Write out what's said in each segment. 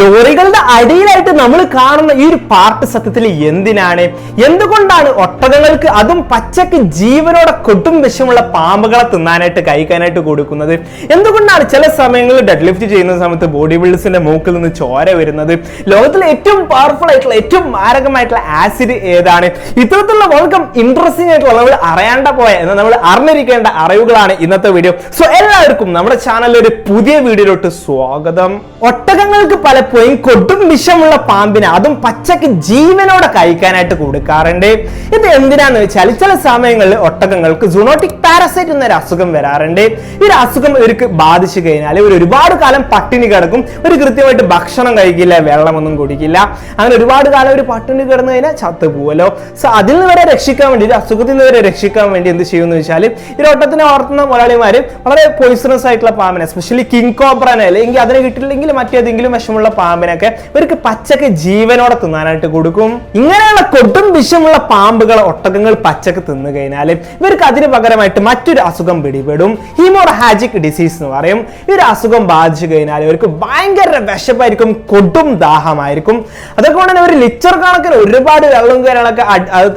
ലോറികളുടെ അടിയിലായിട്ട് നമ്മൾ കാണുന്ന ഈ ഒരു പാർട്ട് സത്യത്തിൽ എന്തിനാണ്? എന്തുകൊണ്ടാണ് ഒട്ടകങ്ങൾക്ക് അതും പച്ചക്ക് ജീവനോടെ കൊട്ടും വിഷമുള്ള പാമ്പുകളെ തിന്നാനായിട്ട് കഴിക്കാനായിട്ട് കൊടുക്കുന്നത്? എന്തുകൊണ്ടാണ് ചില സമയങ്ങളിൽ ഡെഡ് ലിഫ്റ്റ് ചെയ്യുന്ന സമയത്ത് ബോഡി ബിൽഡേഴ്സിന്റെ മൂക്കിൽ നിന്ന് ചോര വരുന്നത്? ലോകത്തിലെ ഏറ്റവും പവർഫുൾ ആയിട്ടുള്ള ഏറ്റവും മാരകമായിട്ടുള്ള ആസിഡ് ഏതാണ്? ഇത്തരത്തിലുള്ള വളരെ ഇൻട്രസ്റ്റിംഗ് ആയിട്ടുള്ള നമ്മൾ അറിയാണ്ട പോയ എന്നാൽ നമ്മൾ അറിഞ്ഞിരിക്കേണ്ട അറിവുകളാണ് ഇന്നത്തെ വീഡിയോ സോ എല്ലാവർക്കും നമ്മുടെ ചാനലിൽ ഒരു പുതിയ വീഡിയോയിലോട്ട് സ്വാഗതം. ഒട്ടകങ്ങൾക്ക് പലപ്പോഴും കൊടും വിഷമുള്ള പാമ്പിനെ അതും പച്ചക്ക് ജീവനോടെ കഴിക്കാനായിട്ട് കൊടുക്കാറുണ്ട്. ഇത് എന്തിനാന്ന് വെച്ചാൽ ചില സമയങ്ങളിൽ ഒട്ടകങ്ങൾക്ക് സുണോട്ടിക് പാരസൈറ്റ് എന്നൊരു അസുഖം വരാറുണ്ട്. ഈ ഒരു അസുഖം ഇവർക്ക് ബാധിച്ചു കഴിഞ്ഞാൽ ഇവർ ഒരുപാട് കാലം പട്ടിണി കിടക്കും. ഒരു കൃത്യമായിട്ട് ഭക്ഷണം കഴിക്കില്ല വെള്ളമൊന്നും കുടിക്കില്ല. അങ്ങനെ ഒരുപാട് കാലം ഒരു പട്ടിണി കിടന്നു കഴിഞ്ഞാൽ ചത്തു പോവല്ലോ. സോ അതിൽ നിന്ന് വരെ രക്ഷിക്കാൻ വേണ്ടി ഒരു അസുഖത്തിൽ നിന്ന് വരെ രക്ഷിക്കാൻ വേണ്ടി എന്ത് ചെയ്യുമെന്ന് വെച്ചാൽ ഈ ഒട്ടത്തിനെ വളർത്തുന്ന മുതലാളിമാർ വളരെ പോയിസണസ് ആയിട്ടുള്ള പാമ്പിനെ എസ്പെഷ്യലി കിങ് കോബ്രനെ അല്ലെങ്കിൽ അതിനെ കിട്ടില്ലെങ്കിൽ മറ്റേതെങ്കിലും വിഷമുള്ള പാമ്പിനൊക്കെ ഇവർക്ക് പച്ചക്ക് ജീവനോടെ തിന്നാനായിട്ട് കൊടുക്കും. ഇങ്ങനെയുള്ള കൊടും വിഷമുള്ള പാമ്പുകൾ ഒട്ടകങ്ങൾ പച്ചക്ക് തിന്നു കഴിഞ്ഞാൽ ഇവർക്ക് അതിന് പകരമായിട്ട് മറ്റൊരു അസുഖം പിടിപെടും. ഹീമോറഹാജിക് ഡിസീസ് എന്ന് പറയും. ഈ ഒരു അസുഖം ബാധിച്ചു കഴിഞ്ഞാൽ ഇവർക്ക് ഭയങ്കര വിശപ്പായിരിക്കും കൊടും ദാഹമായിരിക്കും. അതൊക്കെ കൊണ്ട് തന്നെ ഒരു ലിറ്റർ കണക്കിന് ഒരുപാട് വെള്ളം കാര്യങ്ങളൊക്കെ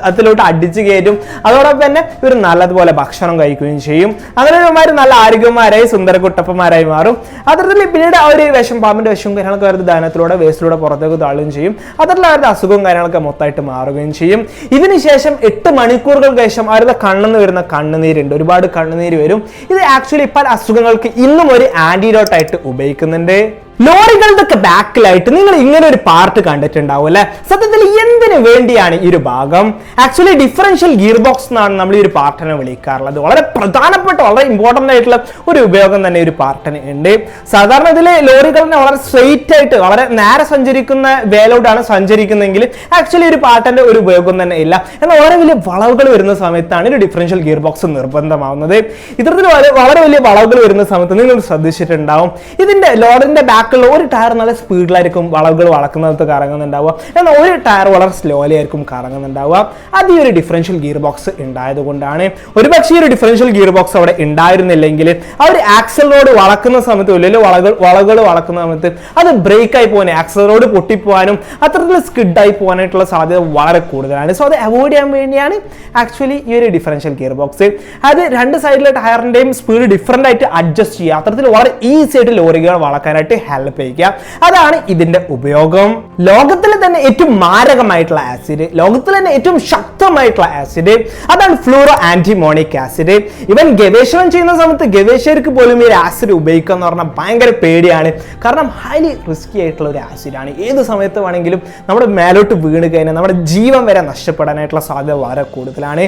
അതിലോട്ട് അടിച്ചു കയറ്റും. അതോടൊപ്പം തന്നെ ഇവർ നല്ലതുപോലെ ഭക്ഷണം കഴിക്കുകയും ചെയ്യും. അങ്ങനെ ഇവന്മാർ നല്ല ആരോഗ്യന്മാരായി സുന്ദര കുട്ടപ്പന്മാരായി മാറും. അത്തരത്തിൽ പിന്നീട് ആ ഒരു വിഷം പാമ്പിന്റെ വിഷം കാര്യങ്ങളൊക്കെ അവരുടെ ദാനത്തിലൂടെ വേസ്റ്റിലൂടെ പുറത്തേക്ക് തള്ളുകയും ചെയ്യും. അതല്ല അവരുടെ അസുഖവും കാര്യങ്ങളൊക്കെ മൊത്തമായിട്ട് മാറുകയും ചെയ്യും. ഇതിനുശേഷം എട്ട് മണിക്കൂറുകൾക്ക് ശേഷം അവരുടെ കണ്ണെന്ന് വരുന്ന കണ്ണുനീരുണ്ട്. ഒരുപാട് കണ്ണുനീര് വരും. ഇത് ആക്ച്വലി പല അസുഖങ്ങൾക്ക് ഇന്നും ഒരു ആന്റിഡോട്ടായിട്ട് ഉപയോഗിക്കുന്നുണ്ട്. ലോറികളുടെ ഒക്കെ ബാക്കിലായിട്ട് നിങ്ങൾ ഇങ്ങനെ ഒരു പാർട്ട് കണ്ടിട്ടുണ്ടാവും അല്ലെ? സത്യത്തിൽ എന്തിനു വേണ്ടിയാണ് ഈ ഒരു ഭാഗം? ആക്ച്വലി ഡിഫറൻഷ്യൽ ഗിയർ ബോക്സ് എന്നാണ് നമ്മൾ ഈ ഒരു പാർട്ടിനെ വിളിക്കാറുള്ളത്. വളരെ പ്രധാനപ്പെട്ട വളരെ ഇമ്പോർട്ടന്റ് ആയിട്ടുള്ള ഒരു ഉപയോഗം തന്നെ ഒരു പാർട്ടിന് ഉണ്ട്. സാധാരണ ഇതിൽ ലോറികളിനെ വളരെ സ്ട്രെയിറ്റ് ആയിട്ട് വളരെ നേരെ സഞ്ചരിക്കുന്ന വേലോട്ടാണ് സഞ്ചരിക്കുന്നതെങ്കിൽ ആക്ച്വലി ഒരു പാർട്ടിന്റെ ഒരു ഉപയോഗം തന്നെ ഇല്ല. എന്നാൽ വളരെ വലിയ വളവുകൾ വരുന്ന സമയത്താണ് ഒരു ഡിഫറൻഷ്യൽ ഗിയർ ബോക്സ് നിർബന്ധമാവുന്നത്. ഇത്തരത്തിൽ വളരെ വലിയ വളവുകൾ വരുന്ന സമയത്ത് നിങ്ങൾ ശ്രദ്ധിച്ചിട്ടുണ്ടാവും. ഇതിന്റെ ലോറിന്റെ ബാക്കിലുള്ള ഒരു ടയർ നല്ല സ്പീഡിലായിരിക്കും വളവുകൾ വളക്കുന്നത് കറങ്ങുന്നുണ്ടാവുക. എന്നാൽ ഒരു ടയർ വളരെ സ്ലോലി ആയിരിക്കും കറങ്ങുന്നുണ്ടാവുക. അത് ഈ ഒരു ഡിഫറൻഷ്യൽ ഗിയർ ബോക്സ് ഉണ്ടായത് കൊണ്ടാണ്. ഒരുപക്ഷെ ഈ ഒരു ഡിഫറൻഷ്യൽ ഗിയർ ബോക്സ് അവിടെ ഉണ്ടായിരുന്നില്ലെങ്കിൽ ആ ഒരു ആക്സൽ റോഡ് വളക്കുന്ന സമയത്ത് വലിയ വളകൾ വളകൾ വളക്കുന്ന സമയത്ത് അത് ബ്രേക്ക് ആയി പോകാൻ ആക്സൽ റോഡ് പൊട്ടിപ്പോകാനും അത്തരത്തിൽ സ്കിഡ് ആയി പോകാനായിട്ടുള്ള സാധ്യത വളരെ കൂടുതലാണ്. സോ അത് അവോയ്ഡ് ചെയ്യാൻ വേണ്ടിയാണ് ആക്ച്വലി ഈ ഒരു ഡിഫറൻഷ്യൽ ഗിയർ ബോക്സ് അത് രണ്ട് സൈഡിലെ ടയറിന്റെയും സ്പീഡ് ഡിഫറന്റ് ആയിട്ട് അഡ്ജസ്റ്റ് ചെയ്യുക. അത്തരത്തിൽ വളരെ ഈസി ആയിട്ട് ലോറികൾ വളക്കാനായിട്ട് ഹെൽപ്പ് ചെയ്യിക്കുക അതാണ് ഇതിന്റെ ഉപയോഗം. ലോകത്തിലെ തന്നെ ഏറ്റവും മാരകമായിട്ടുള്ള ആസിഡ് ലോകത്തിലെ തന്നെ ഏറ്റവും ശക്തമായിട്ടുള്ള ആസിഡ് അതാണ് ഫ്ലൂറോ ആന്റിമോണിക് ആസിഡ് ഇവൻ ഗവേഷണം ചെയ്യുന്ന സമയത്ത് ഗവേഷകർക്ക് പോലും ഈ ആസിഡ് ഉപയോഗിക്കുക എന്ന് പറഞ്ഞാൽ ഭയങ്കര പേടിയാണ്. കാരണം ഹൈലി റിസ്കി ആയിട്ടുള്ള ഒരു ആസിഡാണ് ഏത് സമയത്ത് വേണമെങ്കിലും നമ്മുടെ മേലോട്ട് വീണ് കഴിഞ്ഞാൽ നമ്മുടെ ജീവൻ വരെ നഷ്ടപ്പെടാനായിട്ടുള്ള സാധ്യത വളരെ കൂടുതലാണ്.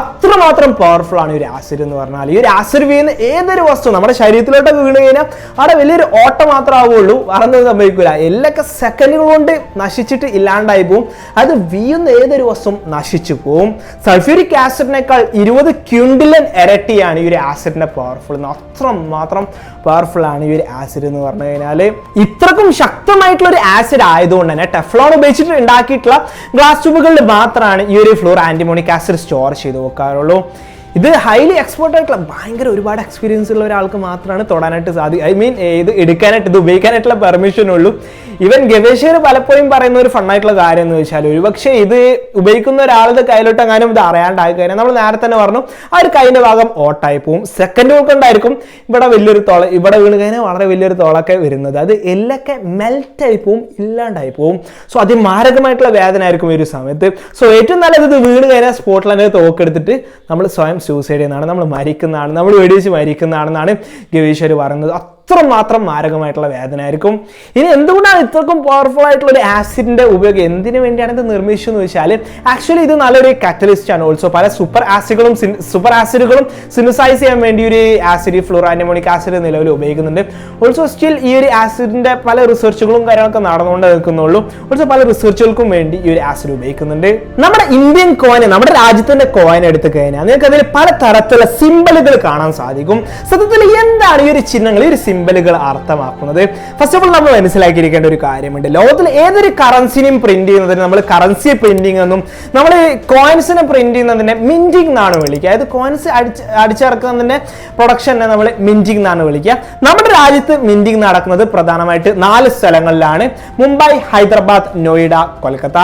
അത്രമാത്രം പവർഫുൾ ആണ് ഈ ഒരു ആസിഡ് എന്ന് പറഞ്ഞാൽ. ഈ ഒരു ആസിഡ് വീഴുന്ന ഏതൊരു വസ്തു നമ്മുടെ ശരീരത്തിലോട്ട് വീണ് കഴിഞ്ഞാൽ അവിടെ വലിയൊരു ഓട്ടം മാത്രമേ ആവുള്ളൂ വളർന്നത് സംഭവിക്കില്ല എല്ലൊക്കെ സെക്കൻഡുകൾ കൊണ്ട് നശിച്ചിട്ട് ഇല്ലാണ്ടായി പോവും. അത് വീയുന്ന ഏതൊരു വസ്തു നശിച്ചു പോവും. സൾഫ്യൂരിക് ആസിഡിനേക്കാൾ ഇരുപത് ക്യുണ്ടിലൻ ഇരട്ടിയാണ് ഈ ഒരു ആസിഡിന്റെ പവർഫുൾ അത്ര മാത്രം പവർഫുൾ ആണ് ഈ ഒരു ആസിഡ് എന്ന് പറഞ്ഞു കഴിഞ്ഞാൽ ഇത്രക്കും ശക്തമായിട്ടുള്ള ഒരു ആസിഡ് ആയതുകൊണ്ട് തന്നെ ടെഫ്ലോൺ ഉപയോഗിച്ചിട്ട് ഉണ്ടാക്കിയിട്ടുള്ള ഗ്ലാസ് ട്യൂബുകളിൽ മാത്രമാണ് ഈ ഒരു ഫ്ലോർ ആന്റിമോണിക് ആസിഡ് സ്റ്റോർ ചെയ്ത് വെക്കാറുള്ളൂ. ഇത് ഹൈലി എക്സ്പേർട്ട് ആയിട്ടുള്ള ഭയങ്കര ഒരുപാട് എക്സ്പീരിയൻസ് ഉള്ള ഒരാൾക്ക് മാത്രമാണ് തൊടാനായിട്ട് സാധിക്കും ഐ മീൻ ഇത് എടുക്കാനായിട്ട് ഇത് ഉപയോഗിക്കാനായിട്ടുള്ള പെർമിഷൻ ഉള്ളൂ. ഇവൻ ഗവേഷകർ പലപ്പോഴും പറയുന്ന ഒരു ഫണ്ണായിട്ടുള്ള കാര്യം എന്ന് വെച്ചാൽ ഒരുപക്ഷെ ഇത് ഉപയോഗിക്കുന്ന ഒരാളുടെ കയ്യിലോട്ട് എങ്ങാനും ഇത് അറിയാണ്ടായി കഴിഞ്ഞാൽ നമ്മൾ നേരത്തെ തന്നെ പറഞ്ഞു ആ ഒരു കൈന്റെ ഭാഗം ഓട്ടായി പോവും. സെക്കൻഡ് കൊണ്ടായിരിക്കും ഇവിടെ വലിയൊരു തോള ഇവിടെ വീണ് കഴിഞ്ഞാൽ വളരെ വലിയൊരു തോളൊക്കെ വരുന്നത്. അത് എല്ലൊക്കെ മെൽറ്റ് മെൽറ്റായി പോവും ഇല്ലാണ്ടായി പോവും. സോ അതിമാരകമായിട്ടുള്ള വേദന ആയിരിക്കും ഈ ഒരു സമയത്ത്. സോ ഏറ്റവും നല്ലത് ഇത് വീണ് കഴിഞ്ഞാൽ സ്പോട്ടിൽ തന്നെ തോക്കെടുത്തിട്ട് നമ്മൾ സ്വയം സൂസൈഡ് ചെയ്യുന്നതാണ്. നമ്മൾ മരിക്കുന്നതാണ്. നമ്മൾ വെടിവെച്ച് മരിക്കുന്നതാണെന്നാണ് ഗവേഷകർ പറയുന്നത്. അത്രമാത്രം മാരകമായിട്ടുള്ള വേദന ആയിരിക്കും. ഇനി എന്തുകൊണ്ടാണ് ഇത്രക്കും പവർഫുൾ ആയിട്ടുള്ള ഒരു ആസിഡിന്റെ ഉപയോഗം? എന്തിനു വേണ്ടിയാണ് ഇത് നിർമ്മിച്ചതെന്ന് വെച്ചാൽ ആക്ച്വലി ഇത് നല്ലൊരു കാറ്റലിസ്റ്റ് ആണ്. ഓൾസോ പല സൂപ്പർ ആസിഡുകളും സൂപ്പർ ആസിഡുകളും സിന്തസൈസ് ചെയ്യാൻ വേണ്ടി ഒരു ആസിഡ് ഫ്ലൂറാനിമോണിക് ആസിഡ് നിലവിൽ ഉപയോഗിക്കുന്നുണ്ട്. ഓൾസോ സ്റ്റിൽ ഈ ഒരു ആസിഡിന്റെ പല റിസർച്ചുകളും കാര്യങ്ങളൊക്കെ നടന്നുകൊണ്ട് നിൽക്കുന്നുള്ളൂ. ഓൾസോ പല റിസർച്ചുകൾക്കും വേണ്ടി ഈ ഒരു ആസിഡ് ഉപയോഗിക്കുന്നുണ്ട്. നമ്മുടെ ഇന്ത്യൻ കോയിൻ നമ്മുടെ രാജ്യത്തിന്റെ കോയിൻ എടുത്തു കഴിഞ്ഞാൽ നിങ്ങൾക്ക് അതിൽ പല തരത്തിലുള്ള സിമ്പിളുകൾ കാണാൻ സാധിക്കും. സത്യത്തിൽ എന്താണ് ഈ ഒരു ചിഹ്നങ്ങൾ? ഈ ഒരു സിമ്പലുകൾ അർത്ഥമാക്കുന്നത്. ഫസ്റ്റ് ഓഫ് ഓൾ നമ്മൾ മനസ്സിലാക്കിയിരിക്കേണ്ട ഒരു കാര്യമുണ്ട്. ലോകത്തിൽ ഏതൊരു കറൻസിനെയും പ്രിന്റ് ചെയ്യുന്നതിന് നമ്മൾ കറൻസി പ്രിന്റിംഗ് എന്നും നമ്മൾ കോയിൻസിനെ പ്രിന്റ് ചെയ്യുന്നതിനെ മിന്റിംഗ് എന്നാണ് വിളിക്കുക. അതായത് കോയിൻസ് അടിച്ച് അടിച്ചിറക്കുന്നതിന്റെ പ്രൊഡക്ഷനെ നമ്മൾ മിന്റിംഗ് എന്നാണ് വിളിക്കുക. നമ്മുടെ രാജ്യത്ത് മിന്റിംഗ് നടക്കുന്നത് പ്രധാനമായിട്ട് നാല് സ്ഥലങ്ങളിലാണ്. മുംബൈ ഹൈദരാബാദ് നോയിഡ കൊൽക്കത്ത.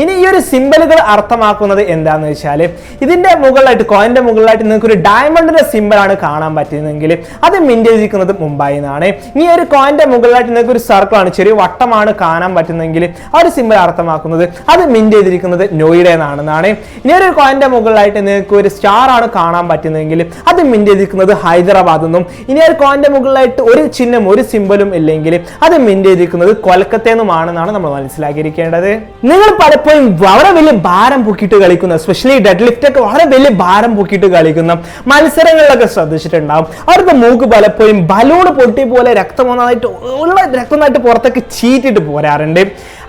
ഇനി ഈ ഒരു സിമ്പലുകൾ അർത്ഥമാക്കുന്നത് എന്താന്ന് വെച്ചാൽ ഇതിന്റെ മുകളിലായിട്ട് കോയിന്റെ മുകളിലായിട്ട് നിങ്ങൾക്ക് ഒരു ഡയമണ്ടിന്റെ സിമ്പിളാണ് കാണാൻ പറ്റുന്നതെങ്കിൽ അത് മിന്റ് ചെയ്തിരിക്കുന്നത് മുംബൈ എന്നാണ് ഇനി ഒരു കോയിന്റെ മുകളിലായിട്ട് നിങ്ങൾക്ക് ഒരു സർക്കിളാണ് ചെറിയ വട്ടമാണ് കാണാൻ പറ്റുന്നതെങ്കിൽ ആ ഒരു സിമ്പിൾ അർത്ഥമാക്കുന്നത് അത് മിന്റ് ചെയ്തിരിക്കുന്നത് നോയിഡ എന്നാണെന്നാണ് ഇനി ഒരു കോയിന്റെ മുകളിലായിട്ട് നിങ്ങൾക്ക് ഒരു സ്റ്റാർ ആണ് കാണാൻ പറ്റുന്നതെങ്കിൽ അത് മിന്റ് ചെയ്തിരിക്കുന്നത് ഹൈദരാബാദ് എന്നും ഇനി ഒരു കോയിന്റെ മുകളിലായിട്ട് ഒരു ചിഹ്നം ഒരു സിമ്പലും ഇല്ലെങ്കിൽ അത് മിന്റ് ചെയ്തിരിക്കുന്നത് കൊൽക്കത്ത എന്നുമാണെന്നാണ് നമ്മൾ മനസ്സിലാക്കിയിരിക്കേണ്ടത്. നിങ്ങൾ പലപ്പോഴും വളരെ വലിയ ഭാരം പൊക്കിയിട്ട് കളിക്കുന്ന സ്പെഷ്യലി ഡെഡ് ലിഫ്റ്റ് ഒക്കെ വളരെ വലിയ ഭാരം പൊക്കിയിട്ട് കളിക്കുന്ന മത്സരങ്ങളിലൊക്കെ ശ്രദ്ധിച്ചിട്ടുണ്ടാവും. അവരുടെ മൂക്ക് പലപ്പോഴും ബലൂണ് പൊട്ടി പോലെ രക്തം ഒന്നായിട്ട് ഉള്ള രക്തം ഒന്നായിട്ട് പുറത്തേക്ക് ചീറ്റിട്ട് പോരാറുണ്ട്.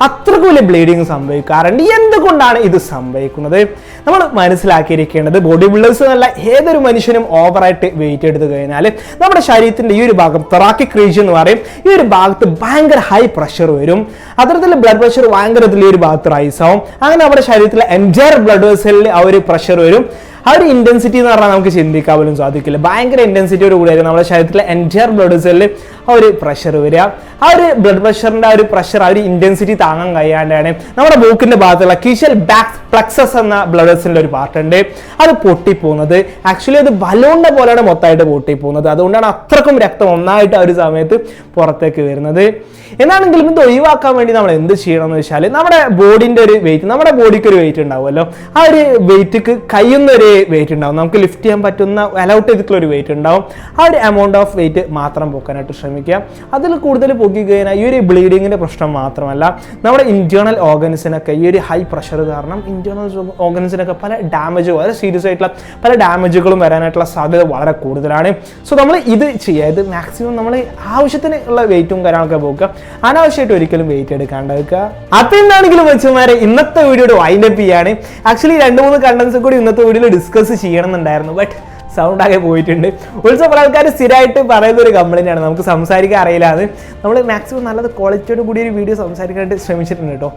അത്രയ്ക്ക് വലിയ ബ്ലീഡിങ് സംഭവിക്കാറുണ്ട്. എന്തുകൊണ്ടാണ് ഇത് സംഭവിക്കുന്നത്? നമ്മൾ മനസ്സിലാക്കിയിരിക്കേണ്ടത് ബോഡി ബിൽഡേഴ്സ് എന്നല്ല ഏതൊരു മനുഷ്യനും ഓവറായിട്ട് വെയിറ്റ് എടുത്തു കഴിഞ്ഞാൽ നമ്മുടെ ശരീരത്തിന്റെ ഈ ഒരു ഭാഗം തെറാക്കി റീജിയൻ എന്ന് പറയും. ഈ ഒരു ഭാഗത്ത് ഭയങ്കര ഹൈ പ്രഷർ വരും. അത്തരത്തിൽ ബ്ലഡ് പ്രഷർ ഭയങ്കരത്തിൽ ഈ ഒരു ഭാഗത്ത് റൈസ് ആവും അങ്ങനെ നമ്മുടെ ശരീരത്തിലെ എന്റയർ ബ്ലഡ് വെസലിൽ ആ ഒരു പ്രഷർ വരും. ആ ഒരു ഇന്റൻസിറ്റി എന്ന് പറഞ്ഞാൽ നമുക്ക് ചിന്തിക്കാൻ പോലും സാധിക്കില്ല. ഭയങ്കര ഇന്റൻസിറ്റിയോട് കൂടിയായിരിക്കും നമ്മുടെ ശരീരത്തിലെ എന്റയർ ബ്ലഡ് സെല്ലിൽ ആ ഒരു പ്രഷർ വരിക. ആ ഒരു ബ്ലഡ് പ്രഷറിന്റെ ആ ഒരു പ്രഷർ ആ ഒരു ഇന്റൻസിറ്റി താങ്ങാൻ കഴിയാണ്ടാണ് നമ്മുടെ മൂക്കിന്റെ ഭാഗത്തുള്ള കിഷൽ ബാക്ക് പ്ലക്സസ് എന്ന ബ്ലഡ് സെല്ലിന്റെ ഒരു പാർട്ടുണ്ട് അത് പൊട്ടിപ്പോകുന്നത്. ആക്ച്വലി അത് ബലൂണിന്റെ പോലെയാണ് മൊത്തമായിട്ട് പൊട്ടിപ്പോകുന്നത്. അതുകൊണ്ടാണ് അത്രക്കും രക്തം ഒന്നായിട്ട് ആ ഒരു സമയത്ത് പുറത്തേക്ക് വരുന്നത്. എന്നാണെങ്കിലും ഇത് ഒഴിവാക്കാൻ വേണ്ടി നമ്മൾ എന്ത് ചെയ്യണം എന്ന് വെച്ചാൽ നമ്മുടെ ബോഡിന്റെ ഒരു വെയിറ്റ് നമ്മുടെ ബോഡിക്ക് ഒരു വെയിറ്റ് ഉണ്ടാവുമല്ലോ. ആ ഒരു വെയിറ്റ്ക്ക് കയ്യുന്ന ഒരു വെയിറ്റ് ഉണ്ടാവും. നമുക്ക് ലിഫ്റ്റ് ചെയ്യാൻ പറ്റുന്ന അലൗട്ട് ചെയ്തിട്ടുള്ള ഒരു വെയിറ്റ് ഉണ്ടാവും. ആ ഒരു എമൗണ്ട് ഓഫ് വെയിറ്റ് മാത്രം പൊക്കാനായിട്ട് ശ്രമിക്കുക. അതിൽ കൂടുതൽ പൊക്കി കഴിഞ്ഞാൽ ഈ ഒരു ബ്ലീഡിങ്ങിന്റെ പ്രശ്നം മാത്രമല്ല നമ്മുടെ ഇന്റേർണൽ ഓർഗൻസിനൊക്കെ ഈ ഒരു ഹൈ പ്രഷർ കാരണം ഇന്റേർണൽ ഓർഗൻസിനൊക്കെ പല ഡാമേജ് വളരെ സീരിയസ് ആയിട്ടുള്ള പല ഡാമേജുകളും വരാനായിട്ടുള്ള സാധ്യത വളരെ കൂടുതലാണ്. സോ നമ്മൾ ഇത് ചെയ്യുക. ഇത് മാക്സിമം നമ്മൾ ആവശ്യത്തിന് ഉള്ള വെയിറ്റും കാര്യങ്ങളൊക്കെ പോക്കുക. അനാവശ്യമായിട്ട് ഒരിക്കലും വെയിറ്റ് എടുക്കാണ്ട് വെക്കുക അപ്പൊ എന്താണെങ്കിലും വെച്ചുമാരെ ഇന്നത്തെ വീഡിയോയുടെ വൈൻഡപ്പ് ചെയ്യാണ്. ആക്ച്വലി രണ്ട് മൂന്ന് കണ്ടൻസ് കൂടി ഇന്നത്തെ വീഡിയോയിൽ ഡിസ്കസ് ചെയ്യണമെന്നുണ്ടായിരുന്നു. ബട്ട് സൗണ്ട് ആകെ പോയിട്ടുണ്ട്. ഉത്സവ പല ആൾക്കാർ സ്ഥിരമായിട്ട് പറയുന്ന ഒരു കംപ്ലൈന്റ് ആണ് നമുക്ക് സംസാരിക്കാൻ അറിയില്ല അത്. നമ്മൾ മാക്സിമം നല്ലത് ക്വാളിറ്റിയോട് കൂടി ഒരു വീഡിയോ സംസാരിക്കാനായിട്ട് ശ്രമിച്ചിട്ടുണ്ട് കേട്ടോ.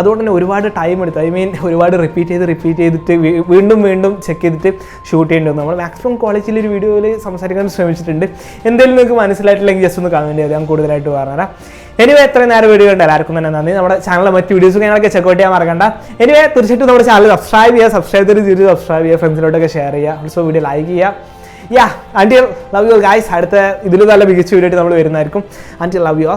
അതുകൊണ്ട് തന്നെ ഒരുപാട് ടൈം എടുത്തു. ഐ മീൻ ഒരുപാട് റിപ്പീറ്റ് ചെയ്ത് റിപ്പീറ്റ് ചെയ്തിട്ട് വീണ്ടും വീണ്ടും ചെക്ക് ചെയ്തിട്ട് ഷൂട്ട് ചെയ്യേണ്ടി വന്നു. നമ്മൾ മാക്സിമം ക്വാളിറ്റിയിൽ ഒരു വീഡിയോയിൽ സംസാരിക്കാൻ ശ്രമിച്ചിട്ടുണ്ട്. എന്തെങ്കിലും നിങ്ങൾക്ക് മനസ്സിലായിട്ടില്ലെങ്കിൽ ജസ്റ്റ് ഒന്ന് കമന്റ് ചെയ്ത് ഞാൻ കൂടുതലായിട്ട് പറഞ്ഞുതരാം. എനിവേ എത്ര നേരം വീഡിയോ ഉണ്ട് എല്ലാവർക്കും തന്നെ നന്ദി. നമ്മുടെ ചാനലിലെ മറ്റ് വീഡിയോസ് ഞങ്ങളൊക്കെ ചെക്കൗട്ട് ചെയ്യാൻ മറക്കണ്ട. എനിവേ തീർച്ചയായിട്ടും നമ്മുടെ ചാനൽ സബ്സ്ക്രൈബ് ചെയ്യുക സബ്സ്ക്രൈബ് ചെയ്ത് തിരിച്ച് സബ്സ്ക്രൈബ് ചെയ്യുക ഫ്രണ്ട്സിലോട്ടൊക്കെ ഷെയർ ചെയ്യുക. ഓൾസോ വീഡിയോ ലൈക്ക് ചെയ്യുക. Yeah aunty love you guys അടുത്ത ഇതിലും നല്ല മികച്ച വീഡിയോ ആയിട്ട് നമ്മൾ വരുന്നതായിരിക്കും. Anti love U